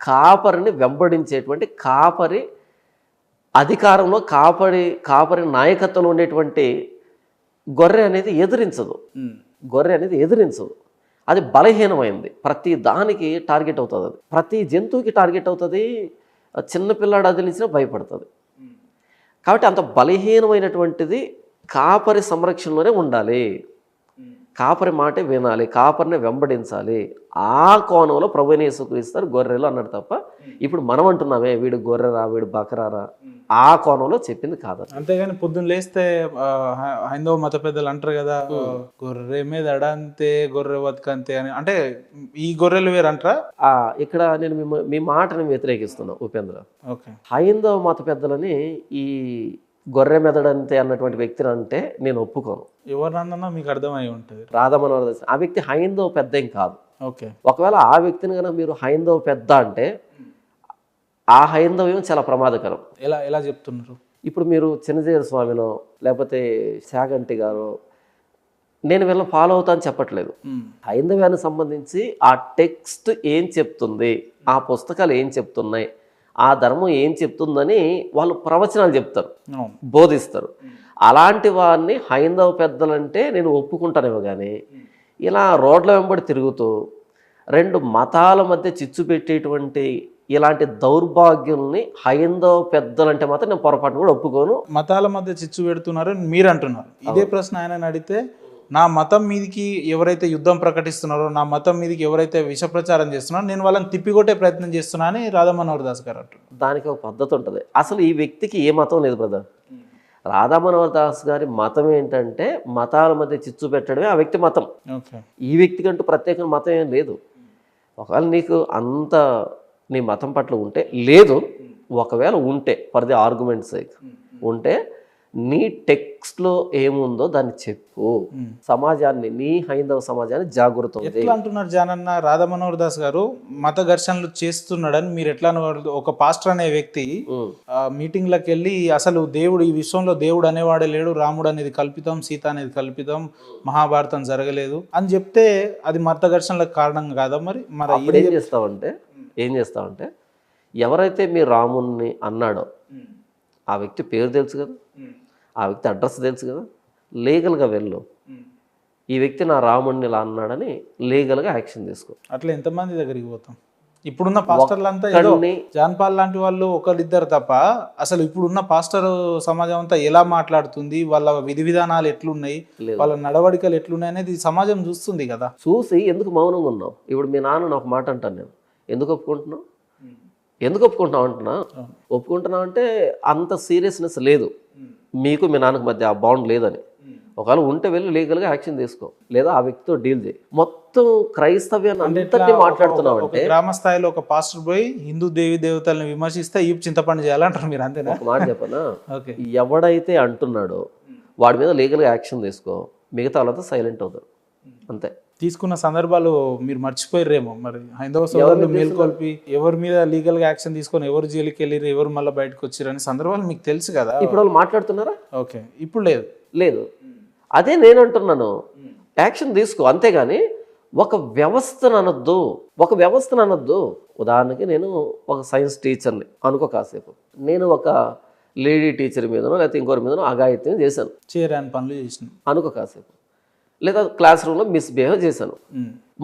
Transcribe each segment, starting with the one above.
కాపరిని వెంబడించేటువంటి కాపరి అధికారంలో కాపరి కాపరి నాయకత్వంలో ఉండేటువంటి గొర్రె అనేది ఎదిరించదు. గొర్రె అనేది ఎదిరించదు. అది బలహీనమైంది. ప్రతి దానికి టార్గెట్ అవుతుంది అది. ప్రతి జంతువుకి టార్గెట్ అవుతుంది. చిన్న పిల్లాడు అదిలించినా భయపడుతుంది. కాబట్టి అంత బలహీనమైనటువంటిది కాపరి సంరక్షణలోనే ఉండాలి. కాపరి మాటే వినాలి కాపరిని వెంబడించాలి. ఆ కోణంలో ప్రభుని యేసుక్రీస్తారు గొర్రెలు అన్నాడు తప్ప ఇప్పుడు మనం అంటున్నామే వీడు గొర్రెరా వీడు బకరారా? ఆ కోణంలో చెప్పింది కాదు. అంతేగాని పొద్దున్న లేస్తే హైందవ మత పెద్దలు అంటారు కదా గొర్రె మీద అడంతే గొర్రె బతుకంతే అని. అంటే ఈ గొర్రెలు వేరు అంటారా? ఆ, ఇక్కడ నేను మీ మీ మాటని వ్యతిరేకిస్తున్నా ఉపేంద్ర. ఓకే. హైందవ మత పెద్దలని ఈ గొర్రె మెదడంతే అన్నటువంటి వ్యక్తిని అంటే నేను ఒప్పుకోను. ఎవరినన్నా మీకు అర్థమై ఉంటుంది. రాధమనోహర ఆ వ్యక్తి హైందవ పెద్ద ఏం కాదు. ఓకే. ఒకవేళ ఆ వ్యక్తిని కనుక మీరు హైందవ పెద్ద అంటే ఆ హైందవ్యం చాలా ప్రమాదకరం. ఎలా ఎలా చెప్తున్నారు? ఇప్పుడు మీరు చిన్నజీర స్వామినో లేకపోతే శాగంటి గారో నేను వీళ్ళని ఫాలో అవుతాను చెప్పట్లేదు. హైందవ్యానికి సంబంధించి ఆ టెక్స్ట్ ఏం చెప్తుంది ఆ పుస్తకాలు ఏం చెప్తున్నాయి ఆ ధర్మం ఏం చెప్తుందని వాళ్ళు ప్రవచనాలు చెప్తారు బోధిస్తారు. అలాంటి వారిని హైందవ పెద్దలంటే నేను ఒప్పుకుంటానేమో కానీ ఇలా రోడ్ల వెంబడి తిరుగుతూ రెండు మతాల మధ్య చిచ్చు పెట్టేటువంటి ఇలాంటి దౌర్భాగ్యుల్ని హైందవ పెద్దలంటే మాత్రం నేను పొరపాటు కూడా ఒప్పుకోను. మతాల మధ్య చిచ్చు పెడుతున్నారు మీరు అంటున్నారు ఇదే ప్రశ్న ఆయన అడిగితే నా మతం మీదకి ఎవరైతే యుద్ధం ప్రకటిస్తున్నారో నా మతం మీదకి ఎవరైతే విష ప్రచారం చేస్తున్నారో నేను వాళ్ళని తిప్పికొట్టే ప్రయత్నం చేస్తున్నా అని రాధామనోహర్ దాస్ గారు అంటున్నారు. దానికి ఒక పద్ధతి ఉంటుంది. అసలు ఈ వ్యక్తికి ఏ మతం లేదు బ్రదర్. రాధామనోహర్ దాస్ గారి మతం ఏంటంటే మతాల మధ్య చిచ్చు పెట్టడమే ఆ వ్యక్తి మతం. ఈ వ్యక్తికంటూ ప్రత్యేకమైన మతం ఏం లేదు. ఒకవేళ నీకు అంత నీ మతం పట్ల ఉంటే లేదు. ఒకవేళ ఉంటే ఫర్ ది ఆర్గ్యుమెంట్ సైక్. ఉంటే నీ టెక్స్ట్లో ఏముందో దాన్ని చెప్పు. సమాజాన్ని నీ హైందవ సమాజాన్ని జాగృతం. ఎట్లా అంటున్నారు జానన్న? రాధామనోహర్ దాస్ గారు మత ఘర్షణలు చేస్తున్నాడని మీరు ఎట్లా? ఒక పాస్టర్ అనే వ్యక్తి మీటింగ్లకు వెళ్ళి అసలు దేవుడు ఈ విశ్వంలో దేవుడు అనేవాడే లేడు. రాముడు అనేది కల్పితం సీత అనేది కల్పితం. మహాభారతం జరగలేదు. అని చెప్తే అది మత ఘర్షణలకు కారణం కాదా మరి? మరి ఏం చేస్తావంటే ఏం చేస్తావంటే ఎవరైతే మీ రాముణ్ణి అన్నాడో ఆ వ్యక్తి పేరు తెలుసు కదా. ఆ వ్యక్తి అడ్రస్ తెలుసు కదా? లీగల్గా వెళ్ళు. ఈ వ్యక్తి నా రాముణ్ణి ఇలా అన్నాడని లీగల్గా యాక్షన్ తీసుకో. అట్లా ఎంతమంది దగ్గరికి పోతాం? ఇప్పుడున్న పాస్టర్లంతా ఏదో జాన్పాల్ లాంటి వాళ్ళు ఒకరిద్దరు తప్ప అసలు ఇప్పుడున్న పాస్టర్ సమాజం అంతా ఎలా మాట్లాడుతుంది? వాళ్ళ విధి విధానాలు ఎట్లున్నాయి. వాళ్ళ నడవడికలు ఎట్లున్నాయి అనేది సమాజం చూస్తుంది కదా. చూసి ఎందుకు మౌనంగా ఉన్నావు? ఇప్పుడు మీ నాన్న ఒక మాట అంటాను నేను. ఎందుకు ఒప్పుకుంటున్నావు? ఎందుకు ఒప్పుకుంటున్నావు అంటున్నా? ఒప్పుకుంటున్నావు అంటే అంత సీరియస్నెస్ లేదు. మీకు మీ నాన్నకి మధ్య ఆ బాండ్ లేదని. ఒకవేళ ఉంటే వెళ్ళి లీగల్గా యాక్షన్ తీసుకో. లేదా ఆ వ్యక్తితో డీల్ చేయి. మొత్తం క్రైస్తవ్యాన్ని అంతటి మాట్లాడుతున్నావు అంటే గ్రామ స్థాయిలో ఒక పాస్టర్ పోయి హిందూ దేవి దేవతల్ని విమర్శిస్తే ఈ చింతపండు చేయాలంటారు మీరు అంతేనా? ఒక మాట చెప్పనా? ఓకే. ఎవడైతే అంటున్నాడో వాడి మీద లీగల్గా యాక్షన్ తీసుకో. మిగతా వాళ్ళతో సైలెంట్ అవుతారు. అంతే. తీసుకున్న సందర్భాలు మీరు మర్చిపోయారేమో మరి హైందవ సోదరులు మేల్కొల్పి ఎవరి మీద లీగల్గా యాక్షన్ తీసుకొని ఎవరు జైలుకి వెళ్ళిరు ఎవరు మళ్ళీ బయటకు వచ్చారు అనే సందర్భాలు మీకు తెలుసు కదా? ఇప్పుడు వాళ్ళు మాట్లాడుతున్నారా? ఓకే. ఇప్పుడు లేదు. లేదు. అదే నేను అంటున్నాను యాక్షన్ తీసుకో. అంతేగాని ఒక వ్యవస్థను అనొద్దు. ఒక వ్యవస్థను అనొద్దు. ఉదాహరణకి నేను ఒక సైన్స్ టీచర్ని అనుకో కాసేపు. నేను ఒక లేడీ టీచర్ మీదనో లేకపోతే ఇంకోరి మీదనో అఘాయిత్యం చేశాను. చేయరాని పనులు చేసినాం. అనుకో కాసేపు. లేదా క్లాస్ రూమ్లో మిస్బిహేవ్ చేశాను.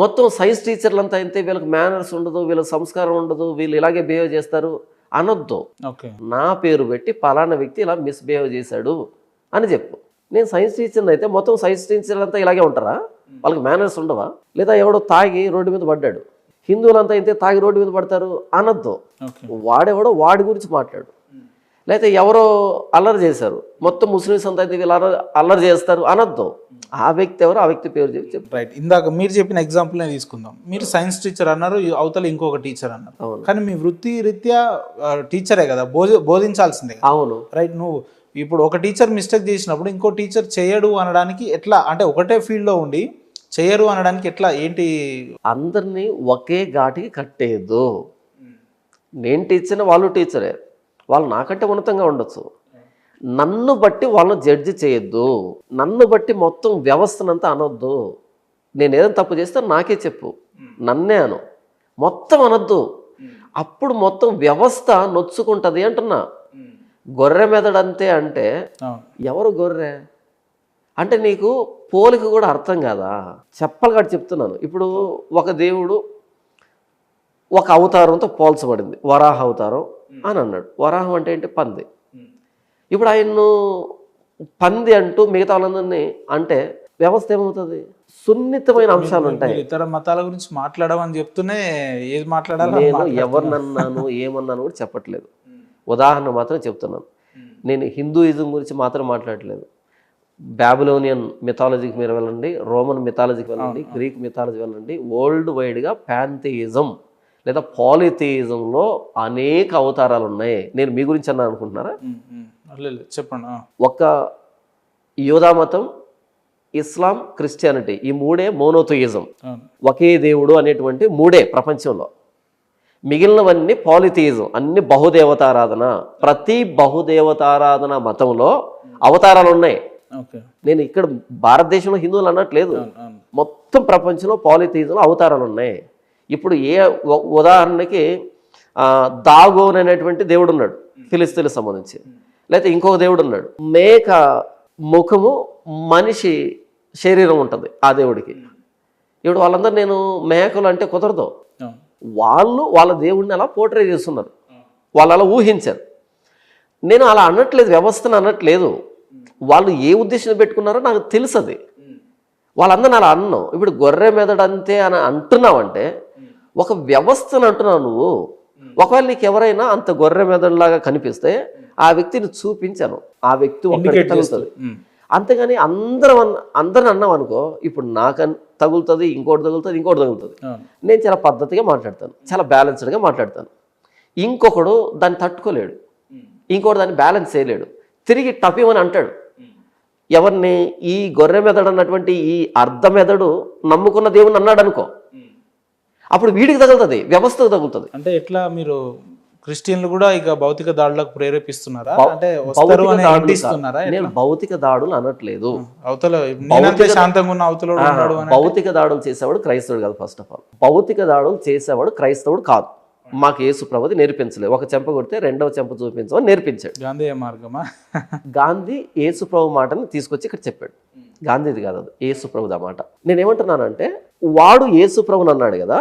మొత్తం సైన్స్ టీచర్లు అంతా అయితే వీళ్ళకి మేనర్స్ ఉండదు వీళ్ళకి సంస్కారం ఉండదు వీళ్ళు ఇలాగే బిహేవ్ చేస్తారు అనొద్దు. నా పేరు పెట్టి పలానా వ్యక్తి ఇలా మిస్బిహేవ్ చేశాడు అని చెప్పు. నేను సైన్స్ టీచర్ని అయితే మొత్తం సైన్స్ టీచర్లు అంతా ఇలాగే ఉంటారా? వాళ్ళకి మేనర్స్ ఉండవా? లేదా ఎవడో తాగి రోడ్డు మీద పడ్డాడు. హిందువులంతా అయితే తాగి రోడ్డు మీద పడతారు అనొద్దు. వాడెవడో వాడి గురించి మాట్లాడు. లేకపోతే ఎవరో అల్లరి చేశారు. మొత్తం ముస్లిమ్స్ అంతా అయితే వీళ్ళు అల్లరి చేస్తారు అనొద్దు. ఆ వ్యక్తి ఎవరో ఆ వ్యక్తి పేరు చెప్పి రైట్ ఇందాక మీరు చెప్పిన ఎగ్జాంపుల్ నే తీసుకుందాం. మీరు సైన్స్ టీచర్ అన్నారు అవతల ఇంకొక టీచర్ అన్నారు. కానీ మీ వృత్తి రీత్యా టీచరే కదా బోధి బోధించాల్సిందే అవును. రైట్ నువ్వు ఇప్పుడు ఒక టీచర్ మిస్టేక్ చేసినప్పుడు ఇంకో టీచర్ చేయడు అనడానికి ఎట్లా అంటే ఒకటే ఫీల్డ్లో ఉండి చేయరు అనడానికి ఎట్లా ఏంటి? అందరినీ ఒకే ఘాటికి కట్టేయద్దు. నేను టీచర్ వాళ్ళు టీచరే వాళ్ళు నాకంటే ఉన్నతంగా ఉండొచ్చు. నన్ను బట్టి వాళ్ళని జడ్జి చేయొద్దు. నన్ను బట్టి మొత్తం వ్యవస్థనంతా అనొద్దు. నేను ఏదైనా తప్పు చేస్తే నాకే చెప్పు. నన్నే అను. మొత్తం అనొద్దు. అప్పుడు మొత్తం వ్యవస్థ నొచ్చుకుంటది అంటున్నా. గొర్రె మెదడంతే అంటే ఎవరు గొర్రె? అంటే నీకు పోలిక కూడా అర్థం కాదా? చెప్పలుగా చెప్తున్నాను. ఇప్పుడు ఒక దేవుడు ఒక అవతారంతో పోల్చబడింది. వరాహ అవతారం అని అన్నాడు. వరాహం అంటే ఏంటి? పంది. ఇప్పుడు ఆయన్ను పంది అంటూ మిగతా వాళ్ళందరినీ అంటే వ్యవస్థ ఏమవుతుంది? సున్నితమైన అంశాలు ఉంటాయి. ఇతర మతాల గురించి మాట్లాడమని చెప్తూనే ఏది మాట్లాడాలో నేను. ఎవరినన్నాను ఏమన్నాను కూడా చెప్పట్లేదు. ఉదాహరణ మాత్రం చెప్తున్నాను. నేను హిందూయిజం గురించి మాత్రం మాట్లాడట్లేదు బ్యాబిలోనియన్ మిథాలజీకి మీరు వెళ్ళండి రోమన్ మిథాలజీకి వెళ్ళండి గ్రీక్ మిథాలజీ వెళ్ళండి వరల్డ్ వైడ్గా ప్యాంథియిజం లేదా పాలిథియిజంలో అనేక అవతారాలు ఉన్నాయి నేను మీ గురించి అన్నా అనుకుంటున్నారా? చెప్పండి ఆ. ఒక్క యోధా మతం ఇస్లాం క్రిస్టియానిటీ ఈ మూడే మోనోథియిజం. ఒకే దేవుడు అనేటువంటి మూడే ప్రపంచంలో. మిగిలినవన్నీ పాలిథియిజం అన్ని బహుదేవతారాధన. ప్రతి బహుదేవతారాధన మతంలో అవతారాలు ఉన్నాయి నేను ఇక్కడ భారతదేశంలో హిందువులు అన్నట్లేదు. మొత్తం ప్రపంచంలో పాలిథియిజంలో అవతారాలు ఉన్నాయి ఇప్పుడు ఏ ఉదాహరణకి దాగోన్ అనేటువంటి దేవుడు ఉన్నాడు ఫిలిస్తీన్కి సంబంధించి. లేకపోతే ఇంకొక దేవుడు ఉన్నాడు మేక ముఖము మనిషి శరీరం ఉంటుంది ఆ దేవుడికి. ఇప్పుడు వాళ్ళందరూ నేను మేకలు అంటే కుదరదు. వాళ్ళు వాళ్ళ దేవుడిని అలా పోర్ట్రే చేస్తున్నారు. వాళ్ళు అలా ఊహించారు. నేను అలా అనట్లేదు వ్యవస్థను అనట్లేదు. వాళ్ళు ఏ ఉద్దేశం పెట్టుకున్నారో నాకు తెలుసు అది వాళ్ళందరిని అలా అన్నాం. ఇప్పుడు గొర్రె మెదడంతే అని అంటున్నావంటే ఒక వ్యవస్థను అంటున్నావు నువ్వు. ఒకవేళ నీకు ఎవరైనా అంత గొర్రె మెదడులాగా కనిపిస్తే ఆ వ్యక్తిని చూపించాను. ఆ వ్యక్తి ఒక్కడికి తగులుతుంది. అంతేగాని అందరం అందరిని అన్నాం అనుకో ఇప్పుడు నాకు తగులుతుంది ఇంకోటి తగులుతుంది ఇంకోటి తగులుతుంది. నేను చాలా పద్ధతిగా మాట్లాడతాను. చాలా బ్యాలెన్స్డ్గా మాట్లాడతాను. ఇంకొకడు దాన్ని తట్టుకోలేడు. ఇంకోటి దాన్ని బ్యాలెన్స్ చేయలేడు. తిరిగి టపిమని అంటాడు. ఎవరిని ఈ గొర్రె మెదడు అన్నటువంటి ఈ అర్ధ మెదడు నమ్ముకున్న దేవుని అన్నాడు అనుకో. అప్పుడు వీడికి తగులుతుంది వ్యవస్థకు తగులుతుంది. అంటే ఎట్లా మీరు క్రిస్టియన్లు కూడా ఇక భౌతిక దాడులకు ప్రేరేపిస్తున్నారా? అంటే. నేను భౌతిక దాడులు అనట్లేదు. అవతల శాంతంగా ఉన్న భౌతిక దాడులు చేసేవాడు క్రైస్తవుడు కాదు ఫస్ట్ ఆఫ్ ఆల్ భౌతిక దాడులు చేసేవాడు క్రైస్తవుడు కాదు. మాకు యేసు ప్రభుది నేర్పించలేదు. ఒక చెంప కొడితే రెండవ చెంప చూపించమని నేర్పించాడు. గాంధేయ మార్గమా? గాంధీ యేసు ప్రభు మాటని తీసుకొచ్చి ఇక్కడ చెప్పాడు. గాంధీది కాదు అది యేసు ప్రభుది ఆ మాట. నేనేమంటున్నానంటే వాడు యేసు ప్రభుని అన్నాడు కదా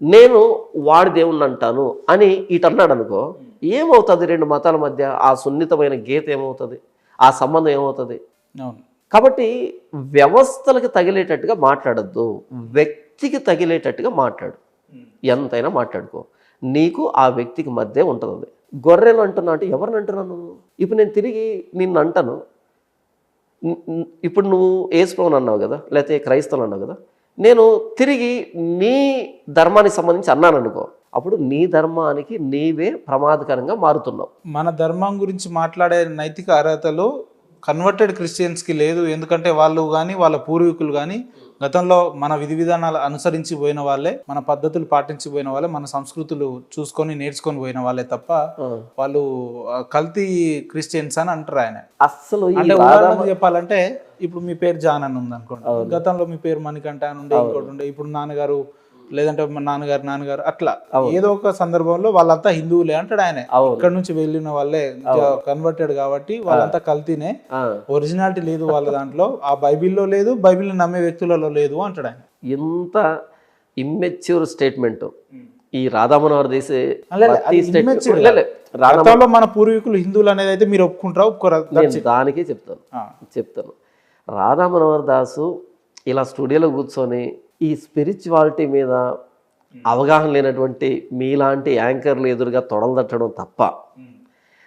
నేను వాడి దేవుణ్ణి అంటాను అని ఇటు అన్నాడు అనుకో ఏమవుతుంది రెండు మతాల మధ్య? ఆ సున్నితమైన గీత ఏమవుతుంది? ఆ సంబంధం ఏమవుతుంది? కాబట్టి వ్యవస్థలకు తగిలేటట్టుగా మాట్లాడద్దు. వ్యక్తికి తగిలేటట్టుగా మాట్లాడు. ఎంతైనా మాట్లాడుకో. నీకు ఆ వ్యక్తికి మధ్య ఉంటుంది అది గొర్రెలు అంటున్నా అంటే ఎవరిని అంటున్నాను ఇప్పుడు నేను తిరిగి నిన్ను అంటాను. ఇప్పుడు నువ్వు ఏసుప్రభుని అన్నావు కదా లేకపోతే క్రైస్తవులు అన్నావు కదా నేను తిరిగి నీ ధర్మానికి సంబంధించి అన్నాను అనుకో అప్పుడు నీ ధర్మానికి నీవే ప్రమాదకరంగా మారుతున్నావు. మన ధర్మం గురించి మాట్లాడే నైతిక అర్హతలు కన్వర్టెడ్ క్రిస్టియన్స్కి లేదు. ఎందుకంటే వాళ్ళు కానీ వాళ్ళ పూర్వీకులు కానీ గతంలో మన విధి విధానాలు అనుసరించి పోయిన వాళ్ళే మన పద్ధతులు పాటించి పోయిన వాళ్ళే మన సంస్కృతులు చూసుకొని నేర్చుకొని పోయిన వాళ్ళే తప్ప. వాళ్ళు కల్తీ క్రిస్టియన్స్ అని అంటారు ఆయన. అంటే ఉదాహరణకు చెప్పాలంటే ఇప్పుడు మీ పేరు జాన్ అని ఉంది అనుకోండి గతంలో మీ పేరు మణికంఠ అని ఉండే ఇంకోటి ఉండే ఇప్పుడు నాన్నగారు లేదంటే మా నాన్నగారు నాన్నగారు అట్లా. ఏదో ఒక సందర్భంలో వాళ్ళంతా హిందువులే అంటాడు ఆయన. ఇక్కడ నుంచి వెళ్ళిన వాళ్ళే కన్వర్టెడ్ కాబట్టి వాళ్ళంతా కల్తీనే. ఒరిజినాలిటీ లేదు వాళ్ళ దాంట్లో. ఆ బైబిల్లో లేదు బైబిల్ నమ్మే వ్యక్తులలో లేదు అంటాడు ఆయన. ఎంత ఇమ్మెచ్యూర్ స్టేట్మెంట్ ఈ రాధామనోహర్ చేసే లే, లే, ప్రతి అది statement- immature లే, లే, రాధా గతంలో మన పూర్వీకులు హిందువులు అనేది అయితే మీరు ఒప్పుకుంటారా ఒప్పుకోరా? దానికే చెప్తాను. చెప్తాను. రాధా మనోహర్ దాసు ఇలా స్టూడియోలో కూర్చొని ఈ స్పిరిచువాలిటీ మీద అవగాహన లేనటువంటి మీలాంటి యాంకర్లు ఎదురుగా తొడలు తట్టడం తప్ప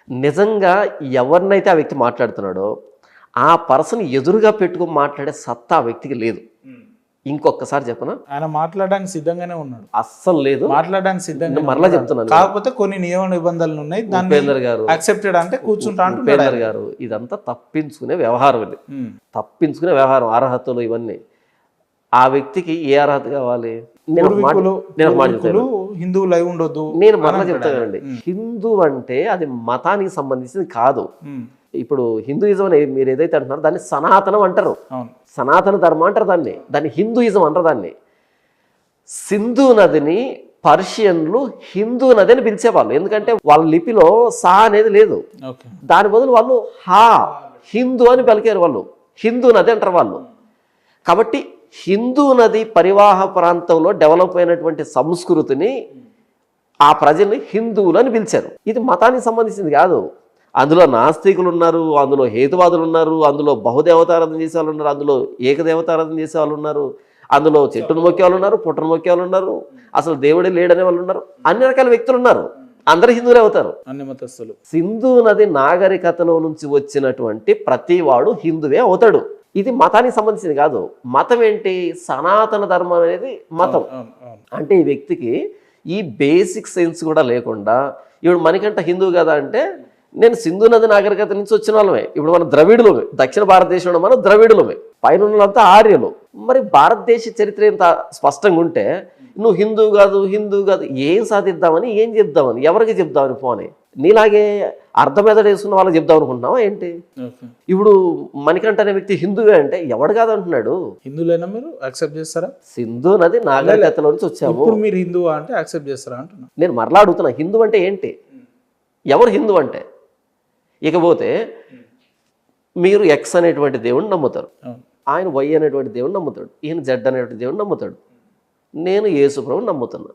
నిజంగా ఎవరినైతే ఆ వ్యక్తి మాట్లాడుతున్నాడో ఆ పర్సన్ ఎదురుగా పెట్టుకొని మాట్లాడే సత్తా ఆ వ్యక్తికి లేదు. ఇంకొకసారి చెప్పనా? ఆయన మాట్లాడడానికి సిద్ధంగానే ఉన్నాడు. అస్సలు లేదు. మాట్లాడడానికి సిద్ధంగా మరలా చెప్తున్నాను. కాకపోతే కొన్ని నియమ నిబంధనలు ఉన్నాయి. ఉపేందర్ గారు. యాక్సెప్టెడ్ అంటే కూర్చుంటా ఉపేందర్ గారు ఇదంతా తప్పించుకునే వ్యవహారం ఇది. తప్పించుకునే వ్యవహారం అర్హతలు ఇవన్నీ. ఆ వ్యక్తికి ఏ అర్హత కావాలి? నేను నేను హిందువులు అయి ఉండొద్దు నేను మరలా చెప్తానండి. హిందూ అంటే అది మతానికి సంబంధించింది కాదు. ఇప్పుడు హిందూయిజం అని మీరు ఏదైతే అంటున్నారో దాన్ని సనాతనం అంటారు. సనాతన ధర్మం అంటారు దాన్ని. దాన్ని హిందూయిజం అంటారు దాన్ని. సింధు నదిని పర్షియన్లు హిందూ నది అని పిలిచేవాళ్ళు. ఎందుకంటే వాళ్ళ లిపిలో సా అనేది లేదు. దాని బదులు వాళ్ళు హా హిందూ అని పలికారు వాళ్ళు. హిందూ నది అంటారు వాళ్ళు. కాబట్టి హిందూ నది పరివాహ ప్రాంతంలో డెవలప్ అయినటువంటి సంస్కృతిని ఆ ప్రజల్ని హిందువులు అని పిలిచారు. ఇది మతానికి సంబంధించింది కాదు. అందులో నాస్తికులు ఉన్నారు అందులో హేతువాదులు ఉన్నారు అందులో బహుదేవతారాధన చేసే వాళ్ళు ఉన్నారు అందులో ఏకదేవతారాధన చేసే వాళ్ళు ఉన్నారు అందులో చెట్టును మొక్కే వాళ్ళు ఉన్నారు పుట్టను మొక్కే వాళ్ళు ఉన్నారు అసలు దేవుడే లేడనే వాళ్ళు ఉన్నారు అన్ని రకాల వ్యక్తులు ఉన్నారు. అందరు హిందువులే అవుతారు. అన్ని మతస్థులు. సింధు నది నాగరికతలో నుంచి వచ్చినటువంటి ప్రతివాడు హిందువే అవుతాడు. ఇది మతానికి సంబంధించింది కాదు. మతం ఏంటి? సనాతన ధర్మం అనేది మతం. అంటే ఈ వ్యక్తికి ఈ బేసిక్ సెన్స్ కూడా లేకుండా ఇప్పుడు మనకంట హిందువు కదా అంటే నేను సింధు నది నాగరికత నుంచి వచ్చిన వాళ్ళమే. ఇప్పుడు మన ద్రవిడులమే. దక్షిణ భారతదేశంలో మనం ద్రవిడులమే. పైన ఉన్న వాళ్ళంతా ఆర్యులు. మరి భారతదేశ చరిత్ర ఇంత స్పష్టంగా ఉంటే నువ్వు హిందూ కాదు హిందూ కాదు ఏం సాధిద్దామని ఏం చెప్దామని ఎవరికి చెప్దామని పోనీ నీలాగే అర్ధమెదడు వేసుకున్న వాళ్ళకి చెప్దాం అనుకుంటున్నావా ఏంటి? ఇప్పుడు మణికంఠ అనే వ్యక్తి హిందువే అంటే ఎవడు కాదంటున్నాడు? హిందువులైనా మీరు? యాక్సెప్ట్ చేస్తారా? సింధు నది నాగరికతలో నుంచి వచ్చాము ఇప్పుడు మీరు హిందువా అంటే యాక్సెప్ట్ చేస్తారా అంటున్నా. నేను మరలా అడుగుతున్నా హిందూ అంటే ఏంటి? ఎవరు హిందూ అంటే? ఇకపోతే మీరు ఎక్స్ అనేటువంటి దేవుడిని నమ్ముతారు. ఆయన వై అనేటువంటి దేవుడిని నమ్ముతాడు. ఈయన జెడ్ అనేటువంటి దేవుడిని నమ్ముతాడు. నేను యేసుప్రభుని నమ్ముతున్నా.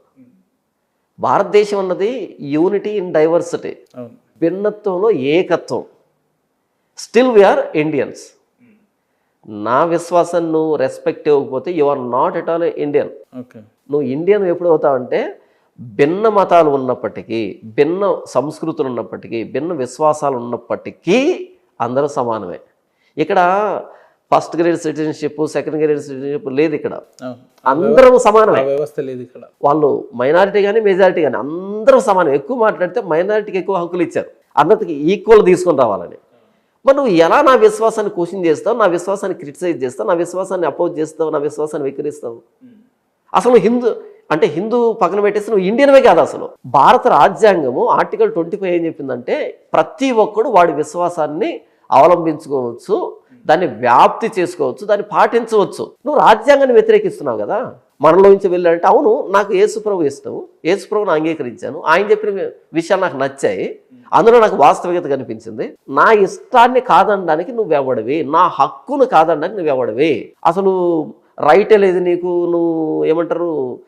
భారతదేశం అన్నది యూనిటీ ఇన్ డైవర్సిటీ. భిన్నత్వంలో ఏకత్వం. Still we are Indians. నా విశ్వాసం నువ్వు రెస్పెక్ట్ ఇవ్వకపోతే you are not at all Indian. నువ్వు ఇండియన్ ఎప్పుడు అవుతావంటే భిన్న మతాలు ఉన్నప్పటికీ భిన్న సంస్కృతులు ఉన్నప్పటికీ భిన్న విశ్వాసాలు ఉన్నప్పటికీ అందరూ సమానమే. ఇక్కడ first grade citizenship second grade citizenship లేదు ఇక్కడ. అందరం ఆ సమానమే. వ్యవస్థ లేదు ఇక్కడ. వాళ్ళు మైనారిటీ కానీ మెజారిటీ కానీ అందరూ సమానం. ఎక్కువ మాట్లాడితే మైనారిటీకి ఎక్కువ హక్కులు ఇచ్చారు. అందరికి ఈక్వల్ తీసుకొని రావాలని. మరి నువ్వు ఎలా నా విశ్వాసాన్ని క్వశ్చన్ చేస్తావు? నా విశ్వాసాన్ని క్రిటిసైజ్ చేస్తావు? నా విశ్వాసాన్ని అపోజ్ చేస్తావు? నా విశ్వాసాన్ని వికరిస్తావు అసలు హిందూ అంటే హిందూ పక్కన పెట్టేసి నువ్వు ఇండియన్వే కాదు అసలు. భారత రాజ్యాంగము ఆర్టికల్ ట్వంటీ ఫైవ్ ఏం చెప్పిందంటే ప్రతి ఒక్కడు వాడి విశ్వాసాన్ని అవలంబించుకోవచ్చు. దాన్ని వ్యాప్తి చేసుకోవచ్చు దాన్ని పాటించవచ్చు. నువ్వు రాజ్యాంగాన్ని వ్యతిరేకిస్తున్నావు కదా? మనలోంచి వెళ్ళాలంటే అవును నాకు యేసుప్రభు ఇష్టం యేసుప్రభుని అంగీకరించాను. ఆయన చెప్పిన విషయాలు నాకు నచ్చాయి. అందులో నాకు వాస్తవికత కనిపించింది. నా ఇష్టాన్ని కాదనడానికి నువ్వెవడివి నా హక్కును కాదనడానికి నువ్వెవడివి అసలు రైటే లేదు నీకు? నువ్వు ఏమంటారు?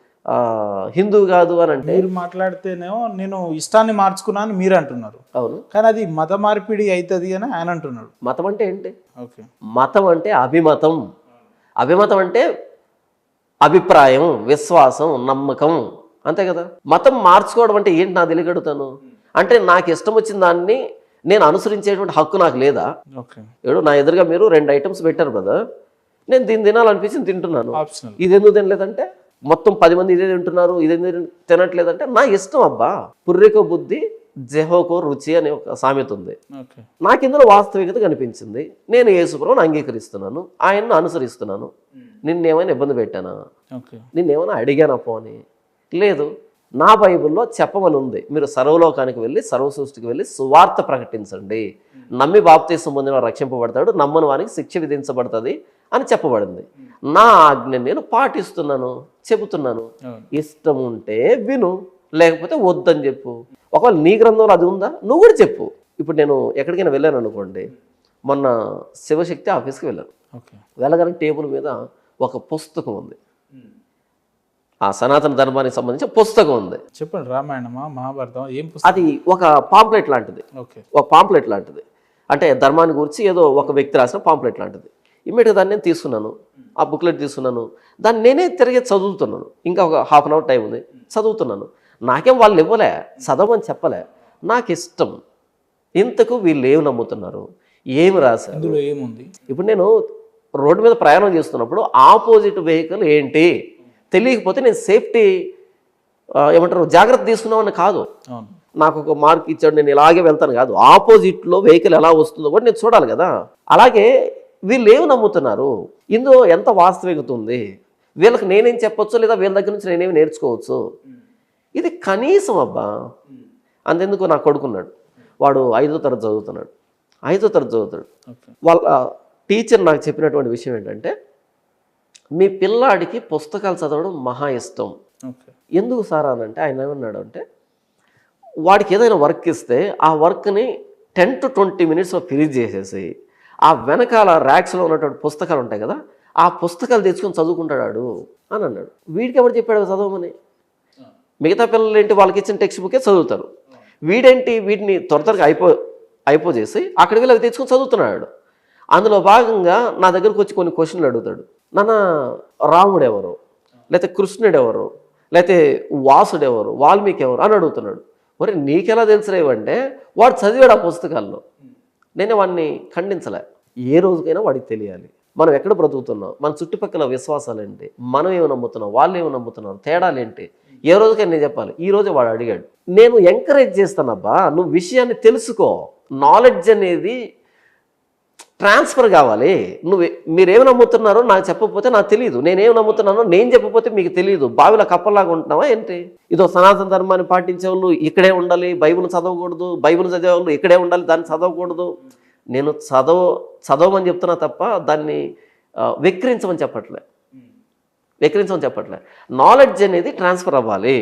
హిందూ కాదు అని అంటే మీరు మాట్లాడితేనేమో నేను ఇష్టాన్ని మార్చుకున్నా అని మీరు అంటున్నారు. అవును. కానీ అది మత మార్పిడి అవుతుంది అని ఆయన అంటున్నాడు మతం అంటే ఏంటి? ఓకే. మతం అంటే అభిమతం. అభిమతం అంటే అభిప్రాయం విశ్వాసం నమ్మకం. అంతే కదా? మతం మార్చుకోవడం అంటే ఏంటి నాకు తెలియగడుగుతాను? అంటే నాకు ఇష్టం వచ్చిన దాన్ని నేను అనుసరించేటువంటి హక్కు నాకు లేదా? ఏడు నా ఎదురుగా మీరు రెండు ఐటమ్స్ పెట్టారు కదా నేను దీన్ని తినాలనిపించింది తింటున్నాను. ఇది ఎందుకు తినలేదంటే మొత్తం పది మంది ఇదే తింటున్నారు ఇది తినట్లేదంటే నా ఇష్టం అబ్బా. పుర్రికో బుద్ధి జెహోకో రుచి అనే ఒక సామెత ఉంది. నాకు ఇందులో వాస్తవికత కనిపించింది. నేను యేసుప్రభుని అంగీకరిస్తున్నాను. ఆయన్ను అనుసరిస్తున్నాను. నిన్నేమైనా ఇబ్బంది పెట్టానా? నిన్నేమైనా అడిగానా పోని లేదు. నా బైబిల్లో చెప్పమని ఉంది. మీరు సర్వలోకానికి వెళ్ళి సర్వ సృష్టికి వెళ్ళి సువార్త ప్రకటించండి. నమ్మి బాప్తీసం పొందిన రక్షింపబడతాడు. నమ్మని వానికి శిక్ష విధించబడుతుంది. అని చెప్పబడింది. నా ఆజ్ఞ నేను పాటిస్తున్నాను చెబుతున్నాను. ఇష్టం ఉంటే విను లేకపోతే వద్దని చెప్పు. ఒకవేళ నీ గ్రంథంలో అది ఉందా? నువ్వు కూడా చెప్పు. ఇప్పుడు నేను ఎక్కడికైనా వెళ్ళాను అనుకోండి మొన్న శివశక్తి ఆఫీస్కి వెళ్ళాను. ఓకే. వెళ్ళగానే టేబుల్ మీద ఒక పుస్తకం ఉంది. ఆ సనాతన ధర్మానికి సంబంధించిన పుస్తకం ఉంది. చెప్పండి రామాయణమా మహాభారతం ఏం అది ఒక పాంప్లెట్ లాంటిది. ఓకే. ఒక పాంప్లెట్ లాంటిది. అంటే ధర్మాన్ని గురించి ఏదో ఒక వ్యక్తి రాసిన పాంప్లెట్ లాంటిది. ఇమ్మీడియట్గా దాన్ని నేను తీసుకున్నాను. ఆ బుక్లెట్ తీసుకున్నాను. దాన్ని నేనే తిరిగి చదువుతున్నాను. ఇంకా ఒక హాఫ్ అన్ అవర్ టైం ఉంది. చదువుతున్నాను. నాకేం వాళ్ళు ఇవ్వలే. చదవమని చెప్పలే. నాకు ఇష్టం. ఇంతకు వీళ్ళు ఏమి నమ్ముతున్నారు? ఏమి రాశారు? ఏముంది? ఇప్పుడు నేను రోడ్డు మీద ప్రయాణం చేస్తున్నప్పుడు ఆపోజిట్ వెహికల్ ఏంటి? తెలియకపోతే నేను సేఫ్టీ ఏమంటారు జాగ్రత్త తీసుకున్నామని కాదు. నాకు ఒక మార్క్ ఇచ్చాడు. నేను ఇలాగే వెళ్తాను కాదు. ఆపోజిట్లో వెహికల్ ఎలా వస్తుందో కూడా నేను చూడాలి కదా. అలాగే వీళ్ళు ఏమి నమ్ముతున్నారు? ఇందులో ఎంత వాస్తవికత ఉంది వీళ్ళకి నేనేం చెప్పొచ్చు లేదా వీళ్ళ దగ్గర నుంచి నేనేమి నేర్చుకోవచ్చు? ఇది కనీసం అబ్బా అంతెందుకు నా కొడుకున్నాడు. వాడు ఐదో తరగతి చదువుతున్నాడు. ఐదో తరగతి చదువుతాడు వాళ్ళ టీచర్ నాకు చెప్పినటువంటి విషయం ఏంటంటే మీ పిల్లాడికి పుస్తకాలు చదవడం మహా ఇష్టం. ఎందుకు సార్ అని అంటే ఆయన ఏమన్నాడు అంటే వాడికి ఏదైనా వర్క్ ఇస్తే ఆ వర్క్ని టెన్ టు ట్వంటీ మినిట్స్లో ఫినిష్ చేసేసి ఆ వెనకాల ర్యాక్స్లో ఉన్నటువంటి పుస్తకాలు ఉంటాయి కదా ఆ పుస్తకాలు తెచ్చుకొని చదువుకుంటాడు అని అన్నాడు. వీడికి ఎవరు చెప్పాడు చదవమని? మిగతా పిల్లలు ఏంటి? వాళ్ళకి ఇచ్చిన టెక్స్ట్ బుకే చదువుతారు. వీడేంటి? వీటిని త్వర త్వరగా అయిపో అయిపో చేసి అక్కడికి వెళ్ళి అవి తెచ్చుకొని చదువుతున్నాడు. అందులో భాగంగా నా దగ్గరకు వచ్చి కొన్ని క్వశ్చన్లు అడుగుతాడు. నాన్న రాముడు ఎవరు లేకపోతే కృష్ణుడు ఎవరు లేకపోతే వాసుడు ఎవరు వాల్మీకి ఎవరు? అని అడుగుతున్నాడు. మరి నీకెలా తెలుసురేవంటే వాడు చదివాడు ఆ పుస్తకాల్లో. నేనే వాడిని ఖండించలే. ఏ రోజుకైనా వాడికి తెలియాలి. మనం ఎక్కడ బ్రతుకుతున్నాం? మన చుట్టుపక్కల విశ్వాసాలు ఏంటి మనం ఏమి నమ్ముతున్నాం? వాళ్ళు ఏమి నమ్ముతున్నారు? తేడాలు ఏంటి ఏ రోజుకైనా నేను చెప్పాలి. ఈ రోజు వాడు అడిగాడు. నేను ఎంకరేజ్ చేస్తానబ్బా నువ్వు విషయాన్ని తెలుసుకో. నాలెడ్జ్ అనేది ట్రాన్స్ఫర్ కావాలి. నువ్వు మీరేమి నమ్ముతున్నారో నాకు చెప్పకపోతే నాకు తెలియదు నేనేం నమ్ముతున్నానో నేను చెప్పకపోతే మీకు తెలియదు బావిలో కప్పలాగా ఉంటున్నావా ఏంటి? ఇదో సనాతన ధర్మాన్ని పాటించే వాళ్ళు ఇక్కడే ఉండాలి బైబిల్ చదవకూడదు బైబిల్ చదివే వాళ్ళు ఇక్కడే ఉండాలి దాన్ని చదవకూడదు. నేను చదవ చదవమని చెప్తున్నా తప్ప దాన్ని ఆ, వెక్కిరించమని చెప్పట్లే. వెక్కిరించమని చెప్పట్లే. నాలెడ్జ్ అనేది ట్రాన్స్ఫర్ అవ్వాలి.